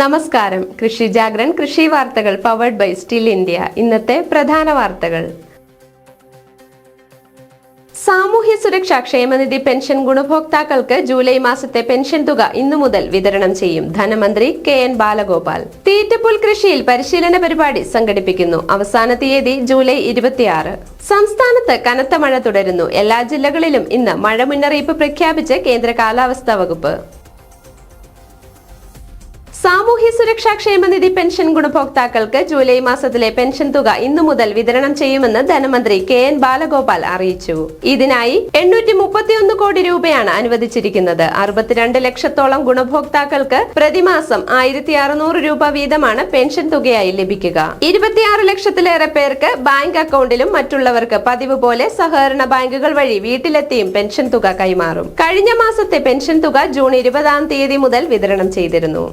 നമസ്കാരം. കൃഷി ജാഗ്രൻ കൃഷി വാർത്തകൾ പവർഡ് ബൈ സ്റ്റിൽ ഇന്ത്യ ഇന്നത്തെ പ്രധാന വാർത്തകൾ. സാമൂഹ്യ സുരക്ഷാ ക്ഷേമനിധി പെൻഷൻ ഗുണഭോക്താക്കൾക്ക് ജൂലൈ മാസത്തെ പെൻഷൻ തുക ഇന്നു മുതൽ വിതരണം ചെയ്യും. ധനമന്ത്രി കെ എൻ ബാലഗോപാൽ. തീറ്റപ്പുൽ കൃഷിയിൽ പരിശീലന പരിപാടി സംഘടിപ്പിക്കുന്നു. അവസാന തീയതി ജൂലൈ ഇരുപത്തിയാറ്. സംസ്ഥാനത്ത് കനത്ത മഴ തുടരുന്നു. എല്ലാ ജില്ലകളിലും ഇന്ന് മഴ മുന്നറിയിപ്പ് പ്രഖ്യാപിച്ച് കേന്ദ്ര കാലാവസ്ഥാ വകുപ്പ്. സാമൂഹ്യ സുരക്ഷാ ക്ഷേമനിധി പെൻഷൻ ഗുണഭോക്താക്കൾക്ക് ജൂലൈ മാസത്തിലെ പെൻഷൻ തുക ഇന്നു മുതൽ വിതരണം ചെയ്യുമെന്ന് ധനമന്ത്രി കെ എൻ ബാലഗോപാൽ അറിയിച്ചു. ഇതിനായി എണ്ണൂറ്റി മുപ്പത്തിയൊന്ന് കോടി രൂപയാണ് അനുവദിച്ചിരിക്കുന്നത്. അറുപത്തിരണ്ട് ലക്ഷത്തോളം ഗുണഭോക്താക്കൾക്ക് പ്രതിമാസം ആയിരത്തി അറുന്നൂറ് രൂപ വീതമാണ് പെൻഷൻ തുകയായി ലഭിക്കുക. ഇരുപത്തിയാറ് ലക്ഷത്തിലേറെ പേർക്ക് ബാങ്ക് അക്കൗണ്ടിലും മറ്റുള്ളവർക്ക് പതിവ് പോലെ സഹകരണ ബാങ്കുകൾ വഴി വീട്ടിലെത്തിയും പെൻഷൻ തുക കൈമാറും. കഴിഞ്ഞ മാസത്തെ പെൻഷൻ തുക ജൂൺ ഇരുപതാം തീയതി മുതൽ വിതരണം ചെയ്തിരുന്നു.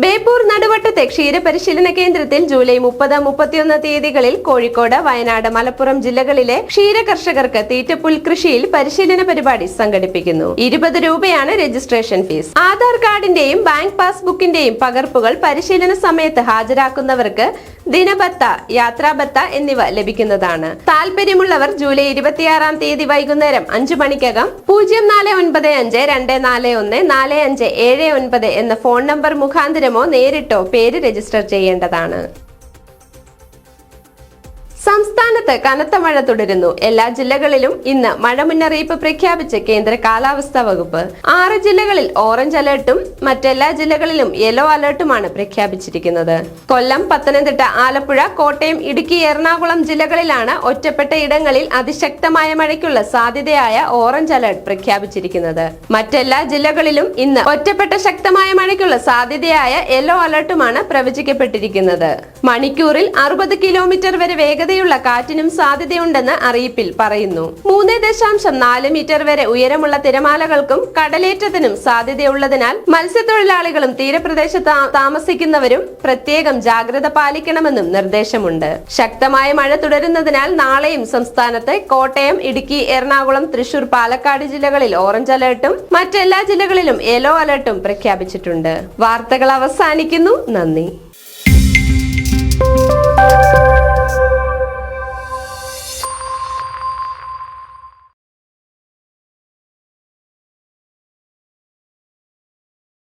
ബേപ്പൂർ നടുവട്ടത്തെ ക്ഷീരപരിശീലന കേന്ദ്രത്തിൽ ജൂലൈ മുപ്പത് മുപ്പത്തിയൊന്ന് തീയതികളിൽ കോഴിക്കോട് വയനാട് മലപ്പുറം ജില്ലകളിലെ ക്ഷീര കർഷകർക്ക് തീറ്റപ്പുൽ കൃഷിയിൽ പരിശീലന പരിപാടി സംഘടിപ്പിക്കുന്നു. ഇരുപത് രൂപയാണ് രജിസ്ട്രേഷൻ ഫീസ്. ആധാർ കാർഡിന്റെയും ബാങ്ക് പാസ്ബുക്കിന്റെയും പകർപ്പുകൾ പരിശീലന സമയത്ത് ഹാജരാക്കുന്നവർക്ക് ദിനബത്ത യാത്രാബത്ത എന്നിവ ലഭിക്കുന്നതാണ്. താല്പര്യമുള്ളവർ ജൂലൈ ഇരുപത്തിയാറാം തീയതി വൈകുന്നേരം അഞ്ചു മണിക്കകം പൂജ്യം നാല് ഒൻപത് അഞ്ച് രണ്ട് നാല് ഒന്ന് നാല് അഞ്ച് ഏഴ് ഒൻപത് എന്ന ഫോൺ നമ്പർ മുഖാന്തരമോ നേരിട്ടോ പേര് രജിസ്റ്റർ ചെയ്യേണ്ടതാണ്. സംസ്ഥാനത്ത് കനത്ത മഴ തുടരുന്നു. എല്ലാ ജില്ലകളിലും ഇന്ന് മഴ മുന്നറിയിപ്പ് പ്രഖ്യാപിച്ച കേന്ദ്ര കാലാവസ്ഥാ വകുപ്പ് ആറ് ജില്ലകളിൽ ഓറഞ്ച് അലർട്ടും മറ്റെല്ലാ ജില്ലകളിലും യെല്ലോ അലർട്ടുമാണ് പ്രഖ്യാപിച്ചിരിക്കുന്നത്. കൊല്ലം പത്തനംതിട്ട ആലപ്പുഴ കോട്ടയം ഇടുക്കി എറണാകുളം ജില്ലകളിലാണ് ഒറ്റപ്പെട്ട ഇടങ്ങളിൽ അതിശക്തമായ മഴയ്ക്കുള്ള സാധ്യതയായ ഓറഞ്ച് അലർട്ട് പ്രഖ്യാപിച്ചിരിക്കുന്നത്. മറ്റെല്ലാ ജില്ലകളിലും ഇന്ന് ഒറ്റപ്പെട്ട ശക്തമായ മഴയ്ക്കുള്ള സാധ്യതയായ യെല്ലോ അലർട്ടുമാണ് പ്രവചിക്കപ്പെട്ടിരിക്കുന്നത്. മണിക്കൂറിൽ അറുപത് കിലോമീറ്റർ വരെ വേഗതയുള്ള കാറ്റിനും സാധ്യതയുണ്ടെന്ന് അറിയിപ്പിൽ പറയുന്നു. മൂന്ന് ദശാംശം നാല് മീറ്റർ വരെ ഉയരമുള്ള തിരമാലകൾക്കും കടലേറ്റത്തിനും സാധ്യതയുള്ളതിനാൽ മത്സ്യത്തൊഴിലാളികളും തീരപ്രദേശത്ത് താമസിക്കുന്നവരും പ്രത്യേകം ജാഗ്രത പാലിക്കണമെന്നും നിർദ്ദേശമുണ്ട്. ശക്തമായ മഴ തുടരുന്നതിനാൽ നാളെയും സംസ്ഥാനത്ത് കോട്ടയം ഇടുക്കി എറണാകുളം തൃശൂർ പാലക്കാട് ജില്ലകളിൽ ഓറഞ്ച് അലർട്ടും മറ്റെല്ലാ ജില്ലകളിലും യെല്ലോ അലർട്ടും പ്രഖ്യാപിച്ചിട്ടുണ്ട്. വാർത്തകൾ അവസാനിക്കുന്നു. നന്ദി.